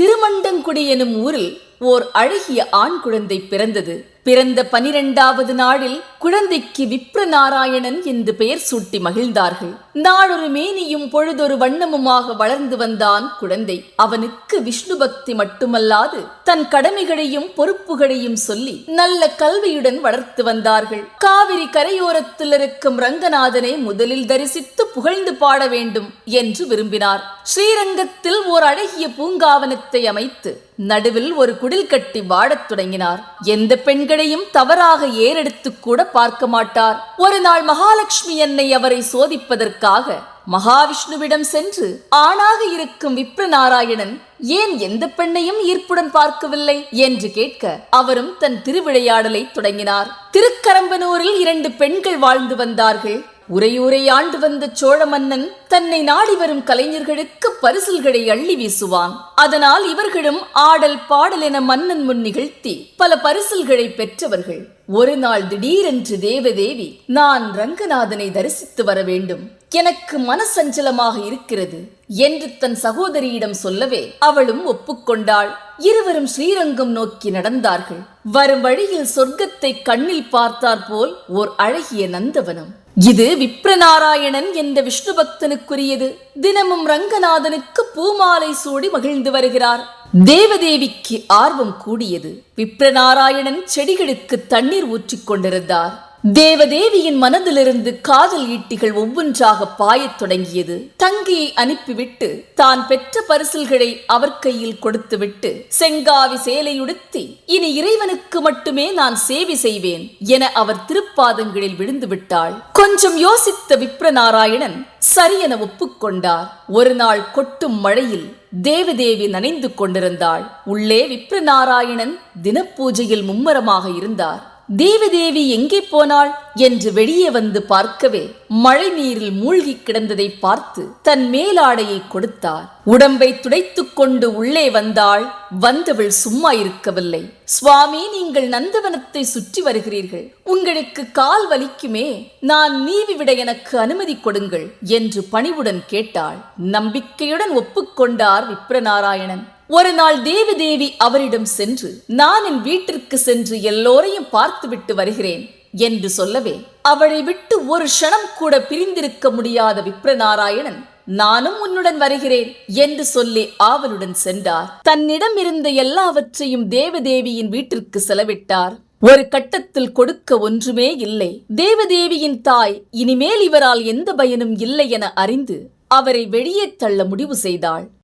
திருமண்டங்குடி எனும் ஊரில் ஓர் அழகிய ஆண் குழந்தை பிறந்தது. பிறந்த பனிரெண்டாவது நாளில் குழந்தைக்கு விப்ர நாராயணன் என்று பெயர் சூட்டி மகிழ்ந்தார்கள். நாளொரு மேனியும் பொழுதொரு வண்ணமுமாக வளர்ந்து வந்தான் குழந்தை. அவனுக்கு விஷ்ணு பக்தி மட்டுமல்லாது தன் கடமைகளையும் பொறுப்புகளையும் சொல்லி நல்ல கல்வியுடன் வளர்த்து வந்தார்கள். காவிரி கரையோரத்தில் இருக்கும் ரங்கநாதனை முதலில் தரிசித்து புகழ்ந்து பாட வேண்டும் என்று விரும்பினார். ஸ்ரீரங்கத்தில் ஓர் அழகிய பூங்காவனத்தை அமைத்து நடுவில் ஒரு குடில் கட்டி வாழத் தொடங்கினார். எந்த பெண்கள் பெண்களையும் தவறாக ஏறெடுத்து கூட பார்க்க மாட்டார். ஒரு நாள் மகாலட்சுமி என்னை அவரை சோதிப்பதற்காக மகாவிஷ்ணுவிடம் சென்று ஆணாக இருக்கும் விப்ர நாராயணன் ஏன் எந்த பெண்ணையும் ஈர்ப்புடன் பார்க்கவில்லை? என்று கேட்க அவரும் தன் திருவிளையாடலை தொடங்கினார். திருக்கரம்பனூரில் இரண்டு பெண்கள் வாழ்ந்து வந்தார்கள். உரையூரை ஆண்டு வந்த சோழ மன்னன் தன்னை நாடி வரும் கலைஞர்களுக்கு பரிசில்களை அள்ளி வீசுவான். அதனால் இவர்களும் ஆடல் பாடல் என மன்னன் முன் நிகழ்த்தி பல பரிசல்களை பெற்றவர்கள். ஒரு நாள் திடீரென்று தேவதேவி நான் ரங்கநாதனை தரிசித்து வர வேண்டும். எனக்கு மனசஞ்சலமாக இருக்கிறது என்று தன் சகோதரியிடம் சொல்லவே அவளும் ஒப்புக்கொண்டாள். இருவரும் ஸ்ரீரங்கம் நோக்கி நடந்தார்கள். வரும் வழியில் சொர்க்கத்தை கண்ணில் பார்த்தாற்போல் ஓர் அழகிய நந்தவனம். இது விப்ரநாராயணன் என்ற விஷ்ணு பக்தனுக்குரியது தினமும் ரங்கநாதனுக்கு பூமாலை சூடி மகிழ்ந்து வருகிறார். தேவதேவிக்கு ஆர்வம் கூடியது. விப்ரநாராயணன் செடிகளுக்கு தண்ணீர் ஊற்றிக் கொண்டிருந்தார். தேவதேவியின் மனதிலிருந்து காதல் ஈட்டிகள் ஒவ்வொன்றாக பாயத் தொடங்கியது. தங்கியை அனுப்பிவிட்டு தான் பெற்ற பரிசல்களை அவர் கையில் கொடுத்துவிட்டு செங்காவி சேலையுடுத்தி இனி இறைவனுக்கு மட்டுமே நான் சேவை செய்வேன் என அவர் திருப்பாதங்களில் விழுந்து விட்டாள் கொஞ்சம் யோசித்த விப்ரநாராயணன் சரியென ஒப்புக்கொண்டார். ஒரு நாள் கொட்டும் மழையில் தேவதேவி நனைந்து கொண்டிருந்தாள். உள்ளே விப்ரநாராயணன் தினப்பூஜையில் மும்மரமாக இருந்தார். தேவதேவி எங்கே போனாள் என்று வெளியே வந்து பார்க்கவே மழை நீரில் மூழ்கி கிடந்ததை பார்த்து தன் மேலாடையை கொடுத்தார் உடம்பை துடைத்துக் கொண்டு உள்ளே வந்தாள். வந்தவள் சும்மா இருக்கவில்லை. சுவாமி நீங்கள் நந்தவனத்தை சுற்றி வருகிறீர்கள். உங்களுக்கு கால் வலிக்குமே. நான் நீவி விட எனக்கு அனுமதி கொடுங்கள் என்று பணிவுடன் கேட்டாள். நம்பிக்கையுடன் ஒப்புக்கொண்டார் விப்ரநாராயணன். ஒரு நாள் தேவதேவி அவரிடம் சென்று நான் என் வீட்டிற்கு சென்று எல்லோரையும் பார்த்துவிட்டு வருகிறேன் என்று சொல்லவே அவளை விட்டு ஒரு க்ஷணம் கூட பிரிந்திருக்க முடியாத விப்ரநாராயணன் நானும் உன்னுடன் வருகிறேன் என்று சொல்லி ஆவலுடன் சென்றார். தன்னிடம் இருந்த எல்லாவற்றையும் தேவதேவியின் வீட்டிற்கு செலவிட்டார். ஒரு கட்டத்தில் கொடுக்க ஒன்றுமே இல்லை. தேவதேவியின் தாய் இனிமேல் இவரால் எந்த பயனும் இல்லை என அறிந்து அவரை வெளியே தள்ள முடிவு செய்தாள்.